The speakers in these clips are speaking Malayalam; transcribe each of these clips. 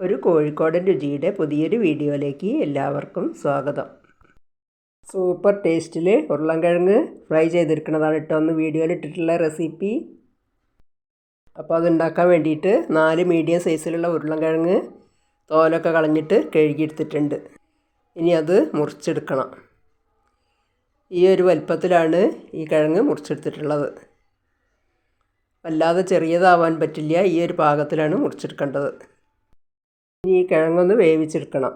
ഒരു കോഴിക്കോടൻ രുചിയുടെ പുതിയൊരു വീഡിയോയിലേക്ക് എല്ലാവർക്കും സ്വാഗതം. സൂപ്പർ ടേസ്റ്റിൽ ഉരുളൻകിഴങ്ങ് ഫ്രൈ ചെയ്തെടുക്കുന്നതാണ് കേട്ടോ ഒന്ന് വീഡിയോയിൽ ഇട്ടിട്ടുള്ള റെസിപ്പി. അപ്പോൾ അതുണ്ടാക്കാൻ വേണ്ടിയിട്ട് നാല് മീഡിയം സൈസിലുള്ള ഉരുളൻകിഴങ്ങ് തോലൊക്കെ കളഞ്ഞിട്ട് കഴുകിയെടുത്തിട്ടുണ്ട്. ഇനി അത് മുറിച്ചെടുക്കണം. ഈ ഒരു വലുപ്പത്തിലാണ് ഈ കിഴങ്ങ് മുറിച്ചെടുത്തിട്ടുള്ളത്. വല്ലാതെ ചെറിയതാവാൻ പറ്റില്ല. ഈ ഒരു പാകത്തിലാണ് മുറിച്ചെടുക്കേണ്ടത്. ഇനി ഈ കിഴങ്ങൊന്ന് വേവിച്ചെടുക്കണം.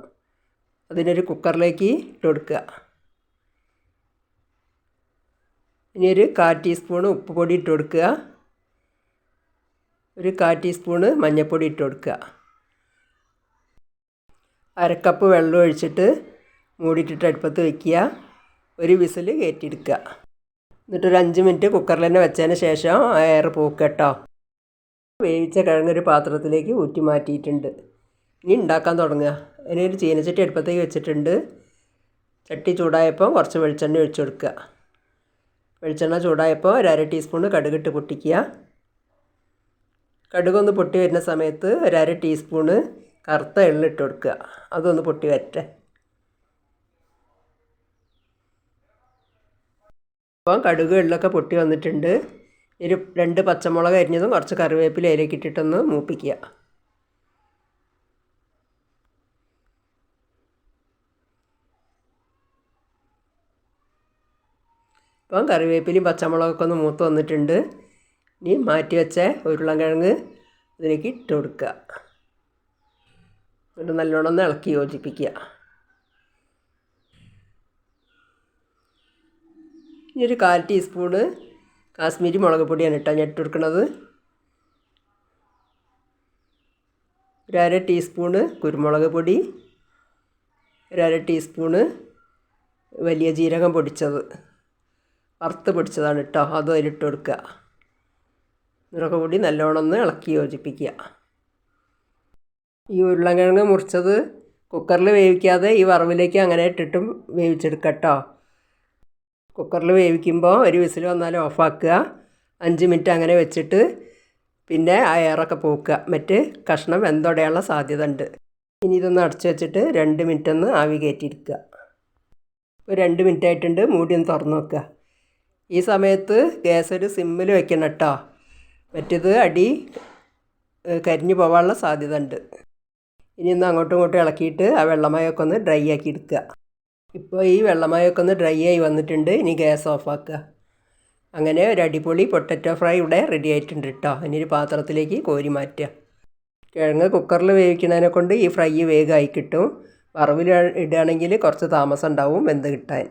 അതിനൊരു കുക്കറിലേക്ക് ഇട്ട് കൊടുക്കുക ഇനി ഒരു കാ ടീസ്പൂൺ ഉപ്പ് പൊടി ഇട്ട് കൊടുക്കുക ഒരു കാ ടീസ്പൂണ് മഞ്ഞൾപ്പൊടി ഇട്ട് കൊടുക്കുക അരക്കപ്പ് വെള്ളം ഒഴിച്ചിട്ട് മൂടിയിട്ടിട്ട് അടുപ്പത്ത് വയ്ക്കുക ഒരു വിസിൽ കയറ്റിയെടുക്കുക. എന്നിട്ടൊരു അഞ്ച് മിനിറ്റ് കുക്കറിൽ തന്നെ വെച്ചതിന് ശേഷം എയർ പോക്ക് കേട്ടോ. വേവിച്ച കിഴങ്ങൊരു പാത്രത്തിലേക്ക് ഊറ്റി മാറ്റിയിട്ടുണ്ട്. ഇനി ഉണ്ടാക്കാൻ തുടങ്ങുക. അതിനൊരു ചീനച്ചട്ടി അടുപ്പത്തേക്ക് വെച്ചിട്ടുണ്ട്. ചട്ടി ചൂടായപ്പോൾ കുറച്ച് വെളിച്ചെണ്ണ ഒഴിച്ചു കൊടുക്കുക. വെളിച്ചെണ്ണ ചൂടായപ്പോൾ ഒരു അര ടീസ്പൂൺ കടുകിട്ട് പൊട്ടിക്കുക. കടുകൊന്ന് പൊട്ടി വരുന്ന സമയത്ത് ഒരു അര ടീസ്പൂണ് കറുത്ത എള്ളിട്ട് കൊടുക്കുക. അതൊന്ന് പൊട്ടി വരട്ടെ. അപ്പം കടുക് എള്ളൊക്കെ പൊട്ടി വന്നിട്ടുണ്ട്. ഒരു രണ്ട് പച്ചമുളക് അരിഞ്ഞതും കുറച്ച് കറിവേപ്പില അതിലേക്ക് ഇട്ടിട്ടൊന്ന് മൂപ്പിക്കുക. ഇപ്പം കറിവേപ്പിലയും പച്ചമുളകൊക്കെ ഒന്ന് മൂത്ത് വന്നിട്ടുണ്ട്. ഇനി മാറ്റി വെച്ച ഉരുളൻകിഴങ്ങ് ഇതിലേക്ക് ഇട്ട് കൊടുക്കുക. എന്നിട്ട് നല്ലോണം ഒന്ന് ഇളക്കി യോജിപ്പിക്കുക. ഇനി ഒരു കാൽ ടീസ്പൂണ് കാശ്മീരി മുളക് പൊടിയാണ് ഇട്ടാൽ ഞാൻ ഇട്ട് കൊടുക്കുന്നത്. ഒരു ടീസ്പൂണ് കുരുമുളക് പൊടി. ഒരു അര ടീസ്പൂണ് വലിയ ജീരകം പൊടിച്ചത്. വറുത്ത് പിടിച്ചതാണ് കേട്ടോ. അതും അതിലിട്ട് കൊടുക്കുക. ഇതൊക്കെ കൂടി നല്ലോണം ഒന്ന് ഇളക്കി യോജിപ്പിക്കുക. ഈ ഉരുളൻകിഴങ്ങ് മുറിച്ചത് കുക്കറിൽ വേവിക്കാതെ ഈ വറവിലേക്ക് അങ്ങനെ ഇട്ടിട്ടും വേവിച്ചെടുക്കുക കേട്ടോ. കുക്കറിൽ വേവിക്കുമ്പോൾ ഒരു വിസിൽ വന്നാൽ ഓഫാക്കുക. അഞ്ച് മിനിറ്റ് അങ്ങനെ വെച്ചിട്ട് പിന്നെ ആ എയറൊക്കെ പോക്കുക. മറ്റ് കഷ്ണം വെന്തോടെയുള്ള സാധ്യത ഉണ്ട്. ഇനി ഇതൊന്ന് അടച്ചു വെച്ചിട്ട് രണ്ട് മിനിറ്റ് ഒന്ന് ആവി കയറ്റിയിരിക്കുക. ഒരു രണ്ട് മിനിറ്റ് ആയിട്ടുണ്ട്. മൂടി ഒന്ന് തുറന്ന് വെക്കുക ഈ സമയത്ത് ഗ്യാസ് ഒരു സിമ്മിൽ വെക്കണം കേട്ടോ മറ്റേത് അടി കരിഞ്ഞു പോകാനുള്ള സാധ്യത ഉണ്ട് ഇനി ഒന്ന് അങ്ങോട്ടും ഇങ്ങോട്ടും ഇളക്കിയിട്ട് ആ വെള്ളമയൊക്കെ ഒന്ന് ഡ്രൈ ആക്കി എടുക്കുക. ഇപ്പോൾ ഈ വെള്ളമയൊക്കെ ഒന്ന് ഡ്രൈ ആയി വന്നിട്ടുണ്ട്. ഇനി ഗ്യാസ് ഓഫാക്കുക അങ്ങനെ ഒരു അടിപൊളി പൊട്ടറ്റോ ഫ്രൈ ഇവിടെ റെഡി ആയിട്ടുണ്ട് കേട്ടോ ഇനി ഒരു പാത്രത്തിലേക്ക് കോരി മാറ്റുക. കിഴങ്ങ് കുക്കറിൽ വേവിക്കുന്നതിനെ കൊണ്ട് ഈ ഫ്രൈ വേഗമായി കിട്ടും. വറവിൽ ഇടുകയാണെങ്കിൽ കുറച്ച് താമസം ഉണ്ടാവും വെന്ത് കിട്ടാൻ.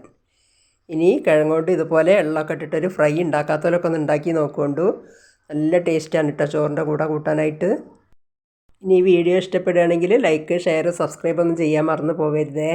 ഇനി കിഴങ്ങോട്ട് ഇതുപോലെ എള്ളൊക്കെ ഇട്ടിട്ടൊരു ഫ്രൈ ഉണ്ടാക്കാത്തവരൊക്കെ ഒന്ന് ഉണ്ടാക്കി നോക്കുകൊണ്ടു. നല്ല ടേസ്റ്റാണ് കേട്ടോ ചോറിന്റെ കൂടെ കൂട്ടാനായിട്ട്. ഇനി ഈ വീഡിയോ ഇഷ്ടപ്പെടുകയാണെങ്കിൽ ലൈക്ക് ഷെയർ സബ്സ്ക്രൈബ് ഒന്നും ചെയ്യാൻ മറന്നു പോകരുതേ